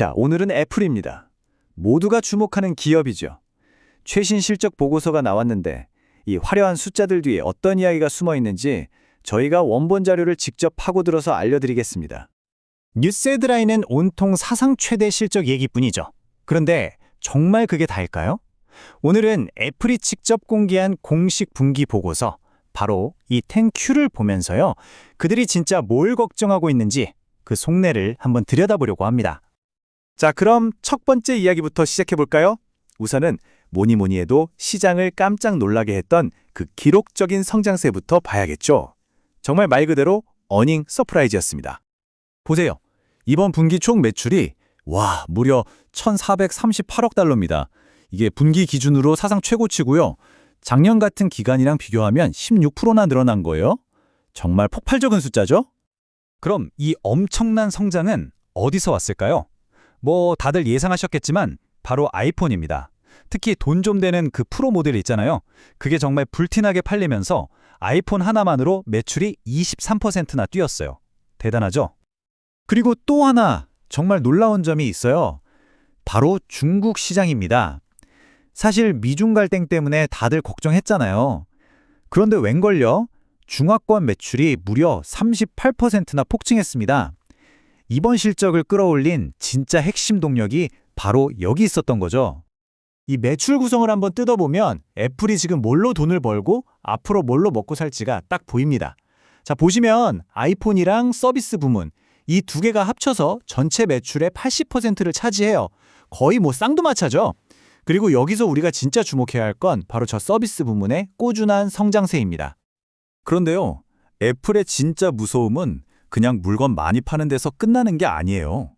자, 오늘은 애플입니다. 모두가 주목하는 기업이죠. 최신 실적 보고서가 나왔는데 이 화려한 숫자들 뒤에 어떤 이야기가 숨어 있는지 저희가 원본 자료를 직접 파고들어서 알려드리겠습니다. 뉴스 헤드라인은 온통 사상 최대 실적 얘기뿐이죠. 그런데 정말 그게 다일까요? 오늘은 애플이 직접 공개한 공식 분기 보고서 바로 이 10Q를 보면서요. 그들이 진짜 뭘 걱정하고 있는지 그 속내를 한번 들여다보려고 합니다. 자, 그럼 첫 번째 이야기부터 시작해 볼까요? 우선은 뭐니 뭐니 해도 시장을 깜짝 놀라게 했던 그 기록적인 성장세부터 봐야겠죠. 정말 말 그대로 어닝 서프라이즈였습니다. 보세요. 이번 분기 총 매출이 와, 무려 1,438억 달러입니다. 이게 분기 기준으로 사상 최고치고요. 작년 같은 기간이랑 비교하면 16%나 늘어난 거예요. 정말 폭발적인 숫자죠? 그럼 이 엄청난 성장은 어디서 왔을까요? 뭐 다들 예상하셨겠지만 바로 아이폰입니다. 특히 돈 좀 되는 그 프로 모델 있잖아요. 그게 정말 불티나게 팔리면서 아이폰 하나만으로 매출이 23%나 뛰었어요. 대단하죠? 그리고 또 하나 정말 놀라운 점이 있어요. 바로 중국 시장입니다. 사실 미중 갈등 때문에 다들 걱정했잖아요. 그런데 웬걸요? 중화권 매출이 무려 38%나 폭증했습니다. 이번 실적을 끌어올린 진짜 핵심 동력이 바로 여기 있었던 거죠. 이 매출 구성을 한번 뜯어보면 애플이 지금 뭘로 돈을 벌고 앞으로 뭘로 먹고 살지가 딱 보입니다. 자, 보시면 아이폰이랑 서비스 부문 이 두 개가 합쳐서 전체 매출의 80%를 차지해요. 거의 뭐 쌍두마차죠. 그리고 여기서 우리가 진짜 주목해야 할 건 바로 저 서비스 부문의 꾸준한 성장세입니다. 그런데요, 애플의 진짜 무서움은 그냥 물건 많이 파는 데서 끝나는 게 아니에요.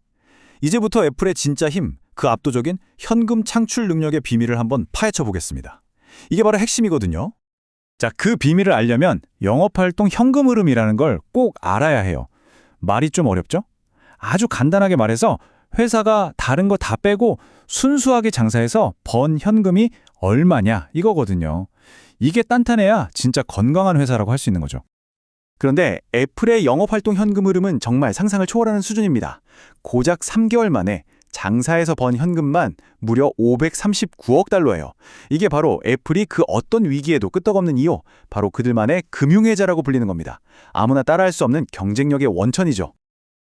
이제부터 애플의 진짜 힘, 그 압도적인 현금 창출 능력의 비밀을 한번 파헤쳐 보겠습니다. 이게 바로 핵심이거든요. 자, 그 비밀을 알려면 영업활동 현금 흐름이라는 걸 꼭 알아야 해요. 말이 좀 어렵죠? 아주 간단하게 말해서 회사가 다른 거 다 빼고 순수하게 장사해서 번 현금이 얼마냐 이거거든요. 이게 단단해야 진짜 건강한 회사라고 할 수 있는 거죠. 그런데 애플의 영업활동 현금 흐름은 정말 상상을 초월하는 수준입니다. 고작 3개월 만에 장사에서 번 현금만 무려 539억 달러예요. 이게 바로 애플이 그 어떤 위기에도 끄떡없는 이유, 바로 그들만의 금융회자라고 불리는 겁니다. 아무나 따라할 수 없는 경쟁력의 원천이죠.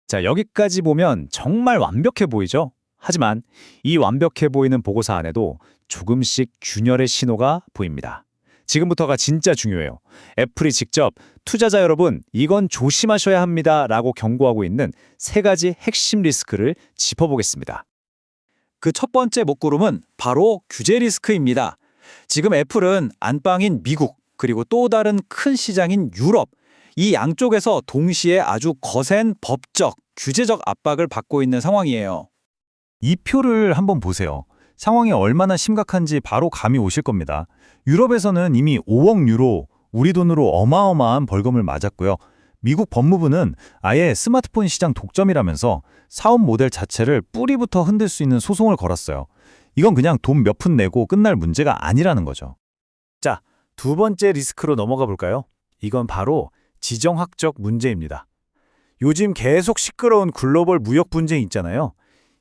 자, 여기까지 보면 정말 완벽해 보이죠? 하지만 이 완벽해 보이는 보고서 안에도 조금씩 균열의 신호가 보입니다. 지금부터가 진짜 중요해요. 애플이 직접 투자자 여러분, 이건 조심하셔야 합니다. 라고 경고하고 있는 세 가지 핵심 리스크를 짚어보겠습니다. 그 첫 번째 먹구름은 바로 규제 리스크입니다. 지금 애플은 안방인 미국, 그리고 또 다른 큰 시장인 유럽, 이 양쪽에서 동시에 아주 거센 법적, 규제적 압박을 받고 있는 상황이에요. 이 표를 한번 보세요. 상황이 얼마나 심각한지 바로 감이 오실 겁니다. 유럽에서는 이미 5억 유로, 우리 돈으로 어마어마한 벌금을 맞았고요. 미국 법무부는 아예 스마트폰 시장 독점이라면서 사업 모델 자체를 뿌리부터 흔들 수 있는 소송을 걸었어요. 이건 그냥 돈 몇 푼 내고 끝날 문제가 아니라는 거죠. 자, 두 번째 리스크로 넘어가 볼까요? 이건 바로 지정학적 문제입니다. 요즘 계속 시끄러운 글로벌 무역 분쟁 있잖아요.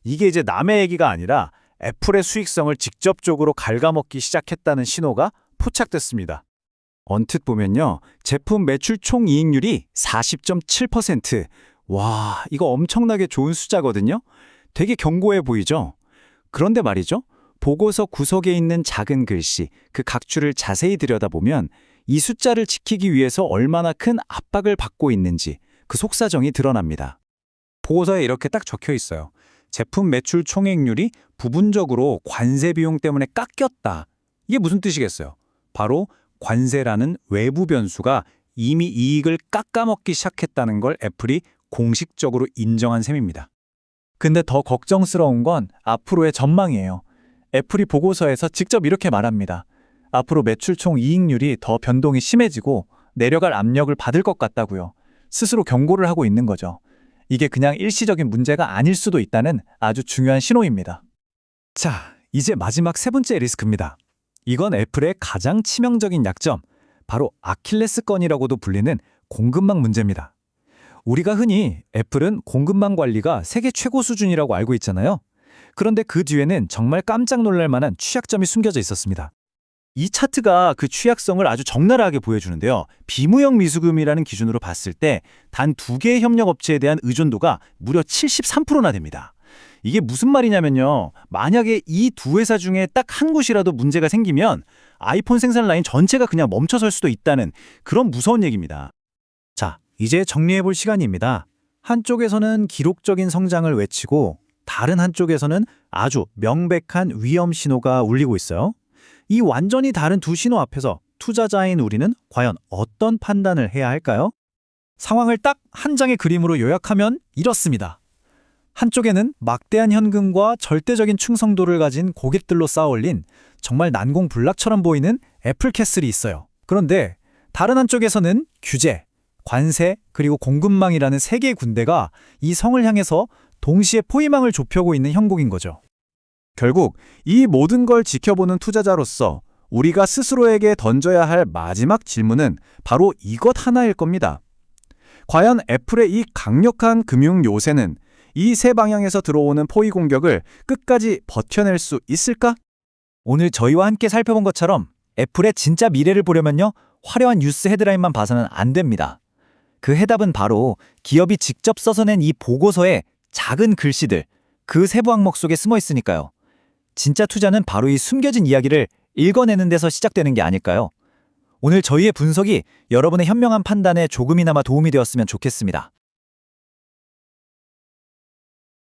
이게 이제 남의 얘기가 아니라 애플의 수익성을 직접적으로 갉아먹기 시작했다는 신호가 포착됐습니다. 언뜻 보면요. 제품 매출 총 이익률이 40.7%. 와, 이거 엄청나게 좋은 숫자거든요. 되게 견고해 보이죠? 그런데 말이죠. 보고서 구석에 있는 작은 글씨, 그 각주를 자세히 들여다보면 이 숫자를 지키기 위해서 얼마나 큰 압박을 받고 있는지 그 속사정이 드러납니다. 보고서에 이렇게 딱 적혀 있어요. 제품 매출 총액률이 부분적으로 관세 비용 때문에 깎였다. 이게 무슨 뜻이겠어요? 바로 관세라는 외부 변수가 이미 이익을 깎아먹기 시작했다는 걸 애플이 공식적으로 인정한 셈입니다. 근데 더 걱정스러운 건 앞으로의 전망이에요. 애플이 보고서에서 직접 이렇게 말합니다. 앞으로 매출 총 이익률이 더 변동이 심해지고 내려갈 압력을 받을 것 같다고요. 스스로 경고를 하고 있는 거죠. 이게 그냥 일시적인 문제가 아닐 수도 있다는 아주 중요한 신호입니다. 자, 이제 마지막 세 번째 리스크입니다. 이건 애플의 가장 치명적인 약점, 바로 아킬레스건이라고도 불리는 공급망 문제입니다. 우리가 흔히 애플은 공급망 관리가 세계 최고 수준이라고 알고 있잖아요. 그런데 그 뒤에는 정말 깜짝 놀랄 만한 취약점이 숨겨져 있었습니다. 이 차트가 그 취약성을 아주 적나라하게 보여주는데요. 비무역 미수금이라는 기준으로 봤을 때 단 두 개의 협력 업체에 대한 의존도가 무려 73%나 됩니다. 이게 무슨 말이냐면요. 만약에 이 두 회사 중에 딱 한 곳이라도 문제가 생기면 아이폰 생산 라인 전체가 그냥 멈춰설 수도 있다는 그런 무서운 얘기입니다. 자, 이제 정리해 볼 시간입니다. 한쪽에서는 기록적인 성장을 외치고 다른 한쪽에서는 아주 명백한 위험 신호가 울리고 있어요. 이 완전히 다른 두 신호 앞에서 투자자인 우리는 과연 어떤 판단을 해야 할까요? 상황을 딱 한 장의 그림으로 요약하면 이렇습니다. 한쪽에는 막대한 현금과 절대적인 충성도를 가진 고객들로 쌓아올린 정말 난공불락처럼 보이는 애플캐슬이 있어요. 그런데 다른 한쪽에서는 규제, 관세, 그리고 공급망이라는 세 개의 군대가 이 성을 향해서 동시에 포위망을 좁혀고 있는 형국인 거죠. 결국 이 모든 걸 지켜보는 투자자로서 우리가 스스로에게 던져야 할 마지막 질문은 바로 이것 하나일 겁니다. 과연 애플의 이 강력한 금융 요새는 이 세 방향에서 들어오는 포위 공격을 끝까지 버텨낼 수 있을까? 오늘 저희와 함께 살펴본 것처럼 애플의 진짜 미래를 보려면요. 화려한 뉴스 헤드라인만 봐서는 안 됩니다. 그 해답은 바로 기업이 직접 써서 낸 이 보고서의 작은 글씨들, 그 세부 항목 속에 숨어 있으니까요. 진짜 투자는 바로 이 숨겨진 이야기를 읽어내는 데서 시작되는 게 아닐까요? 오늘 저희의 분석이 여러분의 현명한 판단에 조금이나마 도움이 되었으면 좋겠습니다.